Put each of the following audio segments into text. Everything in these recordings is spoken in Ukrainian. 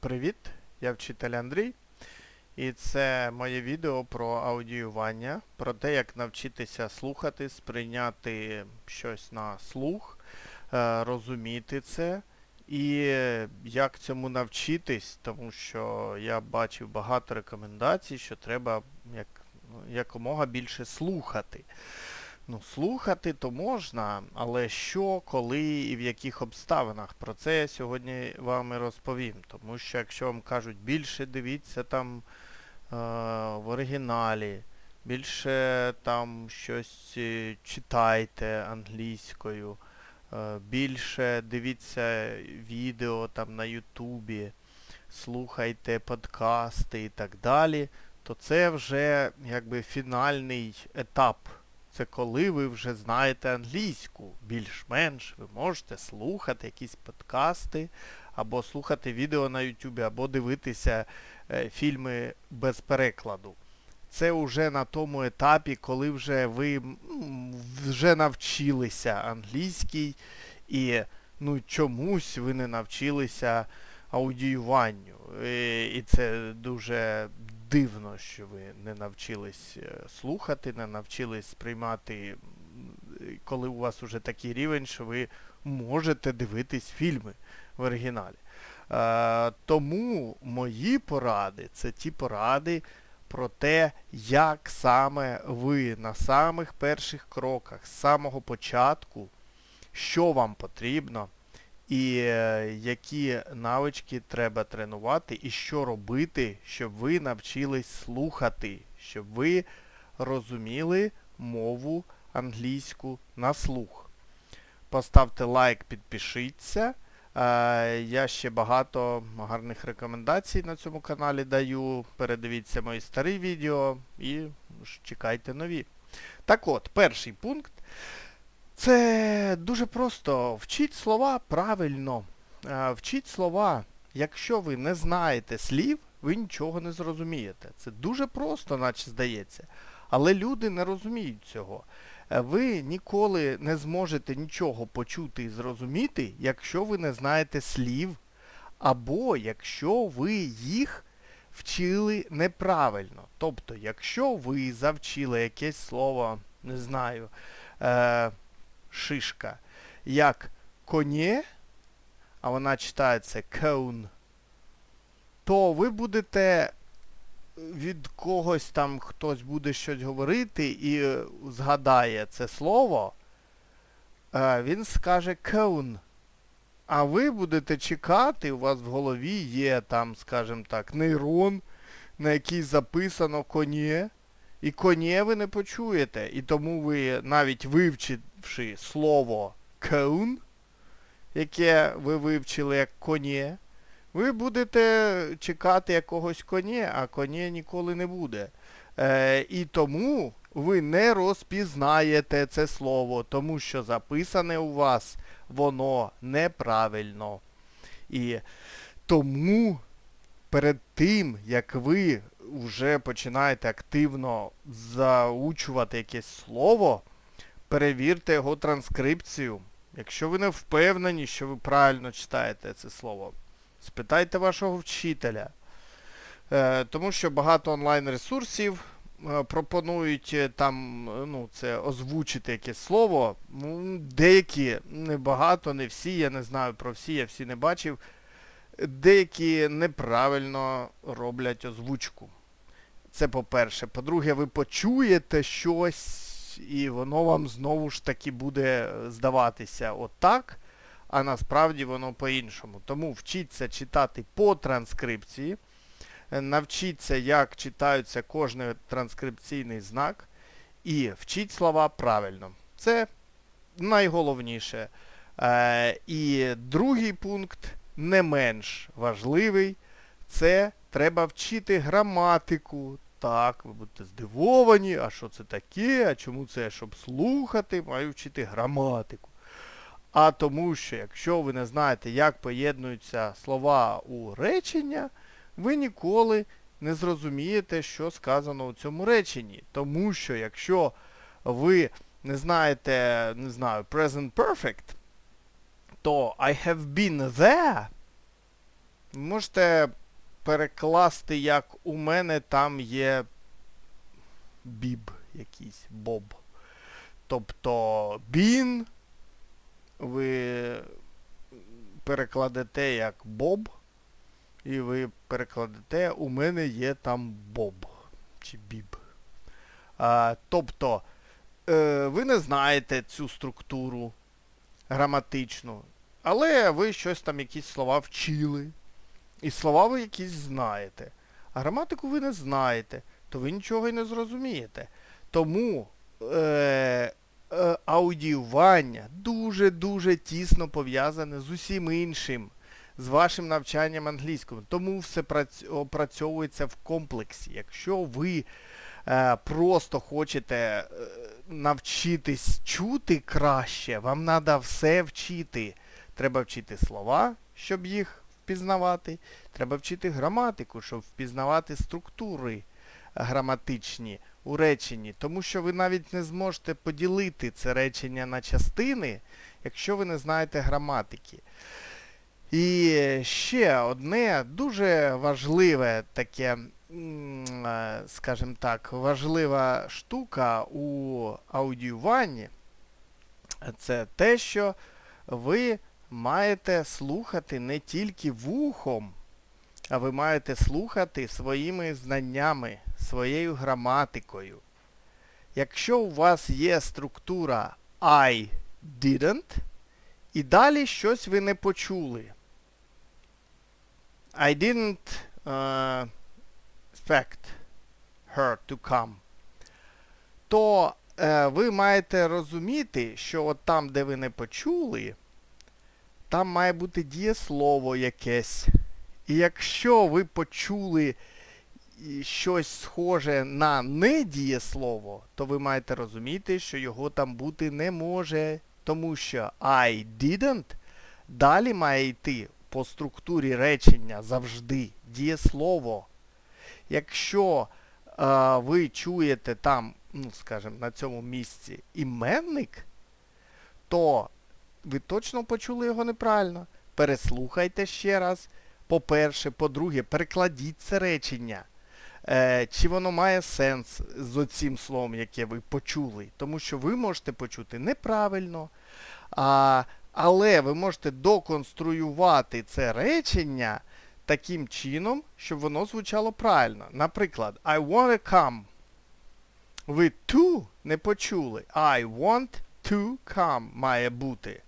Привіт, я вчитель Андрій. І це моє відео про аудіювання, про те, як навчитися слухати, сприйняти щось на слух, е, розуміти це. І як цьому навчитись, тому що я бачив багато рекомендацій, що треба як, ну, якомога більше слухати. Ну, слухати то можна, але що, коли і в яких обставинах? Про це я сьогодні вам і розповім. Тому що якщо вам кажуть більше дивіться там е, в оригіналі, більше там щось е, читайте англійською, е, більше дивіться відео там на Ютубі, слухайте подкасти і так далі, то це вже якби фінальний етап. Це коли ви вже знаєте англійську, більш-менш, ви можете слухати якісь подкасти, або слухати відео на YouTube, або дивитися е, фільми без перекладу. Це вже на тому етапі, коли вже ви вже навчилися англійській і ну, чомусь ви не навчилися аудіюванню. І, і це дуже дивно, що ви не навчились е, слухати, не навчились сприймати, коли у вас уже такий рівень, що ви можете дивитись фільми в оригіналі. Е, тому мої поради це ті поради про те, як саме ви на самих перших кроках, з самого початку, що вам потрібно, і е, які навички треба тренувати, і що робити, щоб ви навчились слухати, щоб ви розуміли мову англійську на слух. Поставте лайк, підпишіться. Е, Я ще багато гарних рекомендацій на цьому каналі даю. Передивіться мої старі відео і чекайте нові. Так от, перший пункт. Це дуже просто. Вчіть слова правильно. Е, Вчіть слова. Якщо ви не знаєте слів, ви нічого не зрозумієте. Це дуже просто, наче здається. Але люди не розуміють цього. Е, Ви ніколи не зможете нічого почути і зрозуміти, якщо ви не знаєте слів, або якщо ви їх вчили неправильно. Тобто, якщо ви завчили якесь слово, не знаю, е, шишка, як конє, а вона читається cone, то ви будете від когось там хтось буде щось говорити і е, згадає це слово, е, він скаже cone. А ви будете чекати, у вас в голові є там, скажімо так, нейрон, на який записано конє, і конє ви не почуєте. І тому ви, навіть вивчивши слово cone, яке ви вивчили як конє, ви будете чекати якогось коня, а коня ніколи не буде. Е, і тому ви не розпізнаєте це слово, тому що записане у вас воно неправильно. І тому перед тим, як ви вже починаєте активно заучувати якесь слово, перевірте його транскрипцію. Якщо ви не впевнені, що ви правильно читаєте це слово, спитайте вашого вчителя. Е, тому що багато онлайн-ресурсів е, пропонують е, там, ну, це озвучити якесь слово. Деякі, не багато, не всі, я не знаю про всі, я всі не бачив. Деякі неправильно роблять озвучку. Це по-перше. По-друге, ви почуєте щось, і воно вам знову ж таки буде здаватися отак, а насправді воно по-іншому. Тому вчіться читати по транскрипції, е, навчіться, як читаються кожний транскрипційний знак, і вчіть слова правильно. Це найголовніше. Е, і другий пункт, не менш важливий, це треба вчити граматику. Так, ви будете здивовані, а що це таке, а чому це, щоб слухати, маю вчити граматику. А тому що, якщо ви не знаєте, як поєднуються слова у речення, ви ніколи не зрозумієте, що сказано у цьому реченні. Тому що, якщо ви не знаєте, не знаю, present perfect, то I have been there Можете перекласти, як у мене там є біб якийсь, боб. Тобто бін ви перекладете як боб, і ви перекладете у мене є там боб чи біб. А, тобто е, ви не знаєте цю структуру граматичну, але ви щось там, якісь слова вчили. І слова ви якісь знаєте. А граматику ви не знаєте, то ви нічого й не зрозумієте. Тому е, е, аудіювання дуже-дуже тісно пов'язане з усім іншим, з вашим навчанням англійською. Тому все прац... опрацьовується в комплексі. Якщо ви е, просто хочете е, навчитись чути краще, вам треба все вчити. Треба вчити слова, щоб їх впізнавати. Треба вчити граматику, щоб впізнавати структури граматичні у реченні. Тому що ви навіть не зможете поділити це речення на частини, якщо ви не знаєте граматики. І ще одне дуже важливе таке, е, скажімо так, важлива штука у аудіюванні, це те, що ви маєте слухати не тільки вухом, а ви маєте слухати своїми знаннями, своєю граматикою. Якщо у вас є структура I didn't, і далі щось ви не почули. I didn't uh, expect her to come. То е, ви маєте розуміти, що от там, де ви не почули, там має бути дієслово якесь. І якщо ви почули щось схоже на недієслово, то ви маєте розуміти, що його там бути не може. Тому що I didn't далі має йти по структурі речення завжди дієслово. Якщо е, ви чуєте там, ну, скажімо, на цьому місці іменник, то ви точно почули його неправильно. Переслухайте ще раз. По-перше, по-друге, перекладіть це речення. Е, Чи воно має сенс з оцим словом, яке ви почули? Тому що ви можете почути неправильно. А, але ви можете доконструювати це речення таким чином, щоб воно звучало правильно. Наприклад, I wanna come. Ви to не почули. I want to come має бути.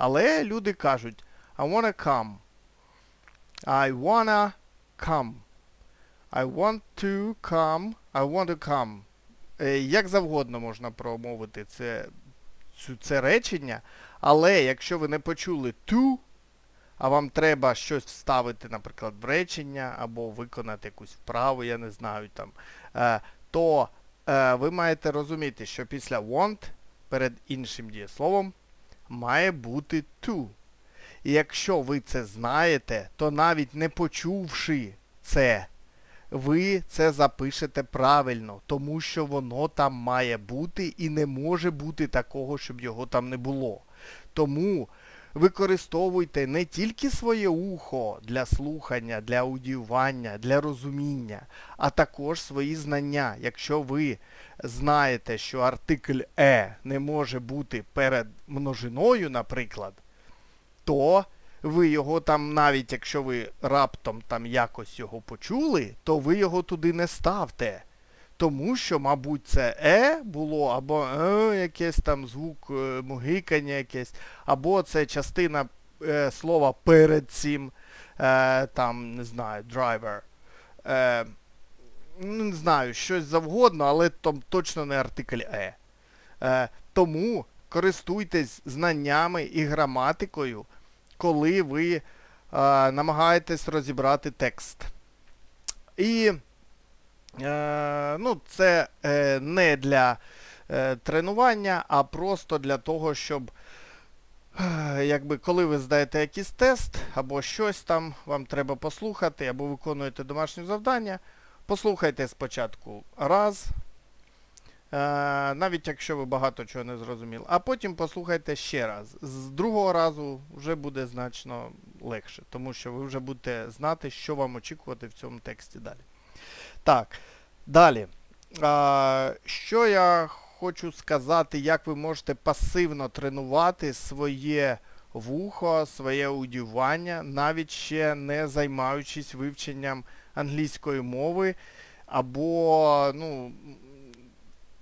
Але люди кажуть I wanna come. I wanna come. I want to come. I want to come. Е, Як завгодно можна промовити це, це речення, але якщо ви не почули to, а вам треба щось вставити, наприклад, в речення, або виконати якусь вправу, я не знаю там, е, то е, ви маєте розуміти, що після want перед іншим дієсловом має бути to. І якщо ви це знаєте, то навіть не почувши це, ви це запишете правильно, тому що воно там має бути і не може бути такого, щоб його там не було. Тому використовуйте не тільки своє ухо для слухання, для аудіювання, для розуміння, а також свої знання. Якщо ви знаєте, що артикль е не може бути перед множиною, наприклад, то ви його там, навіть якщо ви раптом там якось його почули, то ви його туди не ставте. Тому що, мабуть, це е було, або е, якесь там звук е, мугикання якесь, або це частина е, слова перед цим, е, там, не знаю, driver. Е, ну, не знаю, щось завгодно, але там точно не артикль е. е. Тому користуйтесь знаннями і граматикою, коли ви е, намагаєтесь розібрати текст. І ну, це е, не для е, тренування, а просто для того, щоб е, якби коли ви здаєте якийсь тест, або щось там вам треба послухати, або виконуєте домашнє завдання, послухайте спочатку раз. Е, навіть якщо ви багато чого не зрозуміли. А потім послухайте ще раз. З другого разу вже буде значно легше, тому що ви вже будете знати, що вам очікувати в цьому тексті далі. Так, далі. А, що я хочу сказати, як ви можете пасивно тренувати своє вухо, своє аудіювання, навіть ще не займаючись вивченням англійської мови, або, ну,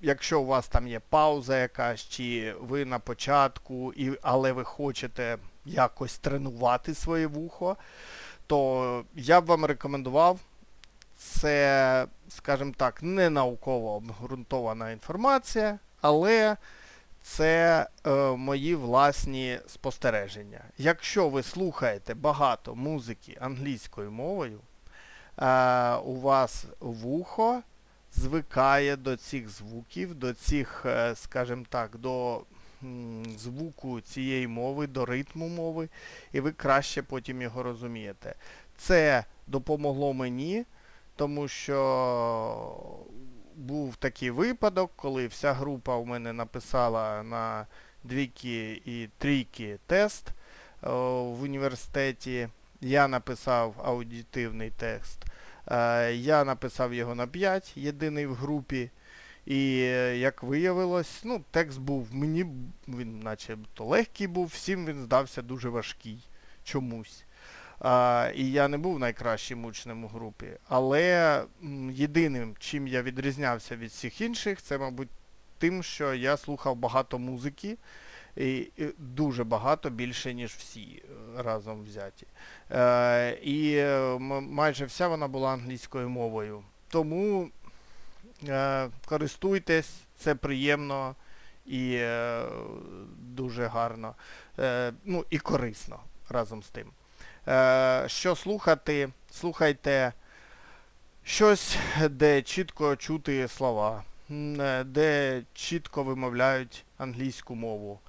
якщо у вас там є пауза якась, чи ви на початку, і, але ви хочете якось тренувати своє вухо, то я б вам рекомендував це, скажімо так, не науково обґрунтована інформація, але це е, мої власні спостереження. Якщо ви слухаєте багато музики англійською мовою, е, у вас вухо звикає до цих звуків, до цих, е, скажімо так, до звуку цієї мови, до ритму мови, і ви краще потім його розумієте. Це допомогло мені, тому що був такий випадок, коли вся група у мене написала на двійки і трійки тест в університеті. Я написав аудитивний текст. Е, я написав його на 5, єдиний в групі. І е, як виявилось, ну, текст був мені, він начебто легкий був, всім він здався дуже важкий чомусь. А, і я не був найкращим учнем у групі. Але єдиним, чим я відрізнявся від всіх інших, це, мабуть, тим, що я слухав багато музики. І, дуже багато, більше, ніж всі е, разом взяті. Е, і майже вся вона була англійською мовою. Тому е, користуйтесь, це приємно і е, дуже гарно. Е, ну і корисно разом з тим. Е, що слухати? Слухайте щось, де чітко чути слова, е, де чітко вимовляють англійську мову.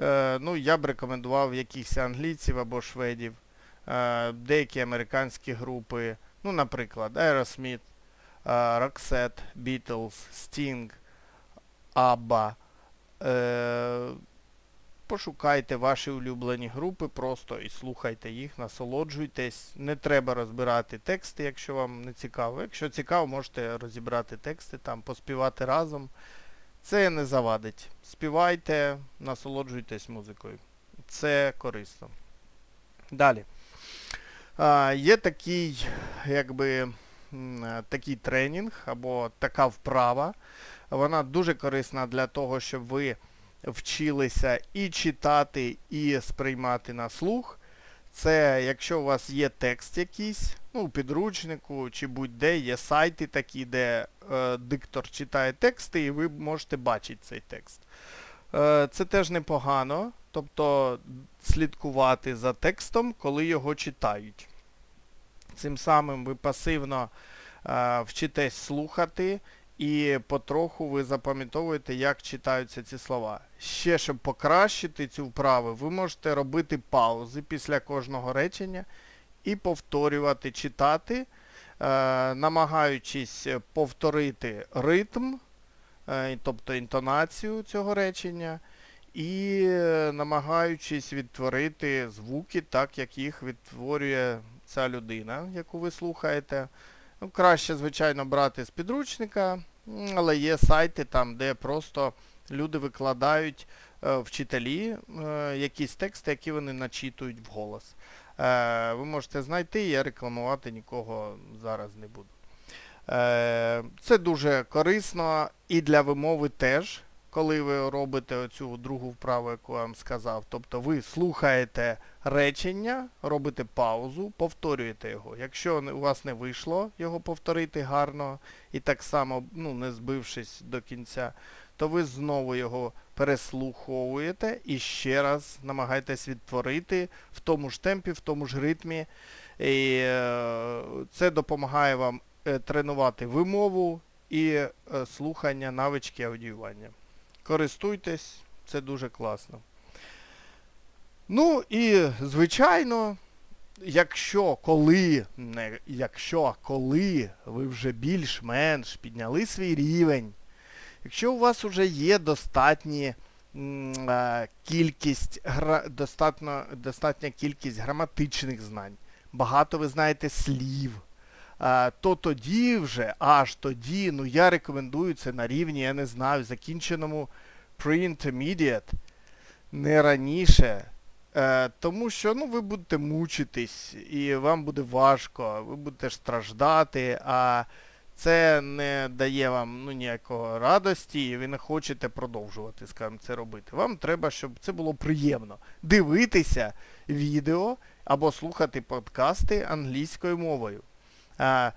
Е, ну, я б рекомендував якихось англійців або шведів, деякі американські групи, ну, наприклад, Aerosmith, Roxette, Beatles, Sting, ABBA. Пошукайте ваші улюблені групи просто і слухайте їх, насолоджуйтесь. Не треба розбирати тексти, якщо вам не цікаво. Якщо цікаво, можете розібрати тексти, там, поспівати разом. Це не завадить. Співайте, насолоджуйтесь музикою. Це корисно. Далі. А, є такий, якби, такий тренінг або така вправа. Вона дуже корисна для того, щоб ви вчилися і читати, і сприймати на слух. Це якщо у вас є текст якийсь, ну, у підручнику чи будь-де, є сайти такі, де е, диктор читає тексти, і ви можете бачити цей текст. Е, це теж непогано, тобто слідкувати за текстом, коли його читають. Цим самим ви пасивно е, вчитесь слухати і потроху ви запам'ятовуєте, як читаються ці слова. Ще, щоб покращити цю вправу, ви можете робити паузи після кожного речення і повторювати, читати, е, намагаючись повторити ритм, е, тобто інтонацію цього речення, і е, намагаючись відтворити звуки так, як їх відтворює ця людина, яку ви слухаєте. Ну, краще, звичайно, брати з підручника, але є сайти там, де просто люди викладають е, вчителі е, якісь тексти, які вони начитують вголос. Е, ви можете знайти, я рекламувати нікого зараз не буду. Це дуже корисно і для вимови теж, коли ви робите оцю другу вправу, яку я вам сказав. Тобто ви слухаєте речення, робите паузу, повторюєте його. Якщо у вас не вийшло його повторити гарно і так само ну, не збившись до кінця, то ви знову його переслуховуєте і ще раз намагаєтесь відтворити в тому ж темпі, в тому ж ритмі. І е, це допомагає вам е, тренувати вимову і е, слухання, навички аудіювання. Користуйтесь, це дуже класно. Ну і, звичайно, якщо коли, не якщо, коли ви вже більш-менш підняли свій рівень, якщо у вас вже є достатні е, кількість достатньо, достатня кількість граматичних знань, багато ви знаєте слів, то тоді вже, аж тоді, ну я рекомендую це на рівні, я не знаю, закінченому pre-intermediate, не раніше. Е, тому що ну, ви будете мучитись, і вам буде важко, ви будете страждати, а це не дає вам ну, ніякого радості, і ви не хочете продовжувати, скажімо, це робити. Вам треба, щоб це було приємно. Дивитися відео або слухати подкасти англійською мовою. Е,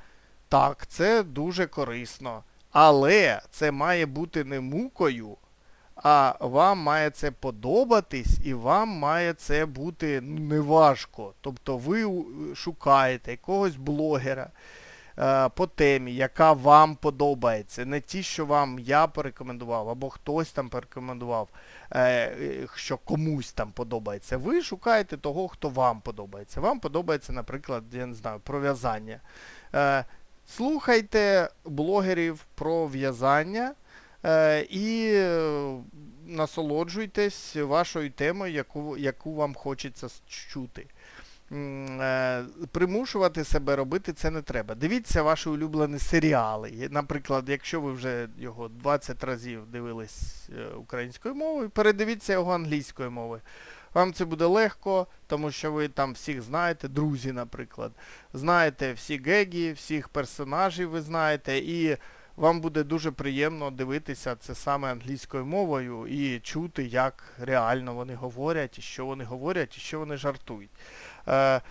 так, це дуже корисно. Але це має бути не мукою, а вам має це подобатись і вам має це бути ну, неважко. Тобто ви шукаєте якогось блогера по темі, яка вам подобається. Не ті, що вам я порекомендував, або хтось там порекомендував, е, е, що комусь там подобається. Ви шукаєте того, хто вам подобається. Вам подобається, наприклад, я не знаю, про в'язання. Е, слухайте блогерів про в'язання. Е, і е, насолоджуйтесь вашою темою, яку, яку вам хочеться чути. Е, Примушувати себе робити це не треба. Дивіться ваші улюблені серіали. Наприклад, якщо ви вже його 20 разів дивились е, українською мовою, передивіться його англійською мовою. Вам це буде легко, тому що ви там всіх знаєте, друзі, наприклад. Знаєте всі гегі, всіх персонажів ви знаєте, і вам буде дуже приємно дивитися це саме англійською мовою і чути, як реально вони говорять, і що вони говорять, і що вони жартують. Е,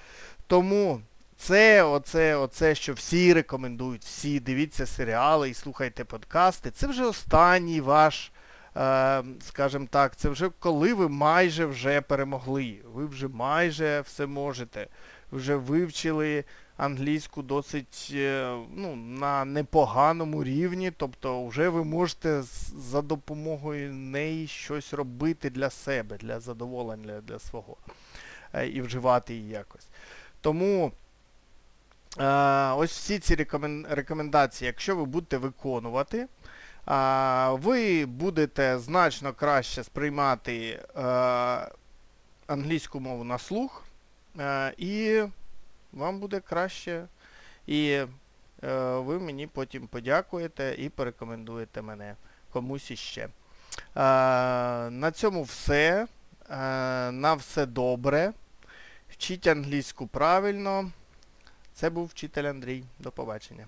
тому це, оце, оце, що всі рекомендують, всі дивіться серіали і слухайте подкасти, це вже останній ваш, е, скажімо так, це вже коли ви майже вже перемогли. Ви вже майже все можете. Вже вивчили англійську досить е, ну, на непоганому рівні, тобто вже ви можете за допомогою неї щось робити для себе, для задоволення для свого е, і вживати її якось. Тому е, ось всі ці рекомендації, якщо ви будете виконувати, ви будете значно краще сприймати англійську мову на слух, і вам буде краще. І е, ви мені потім подякуєте і порекомендуєте мене комусь іще. Е, на цьому все. Е, на все добре. Вчіть англійську правильно. Це був вчитель Андрій. До побачення.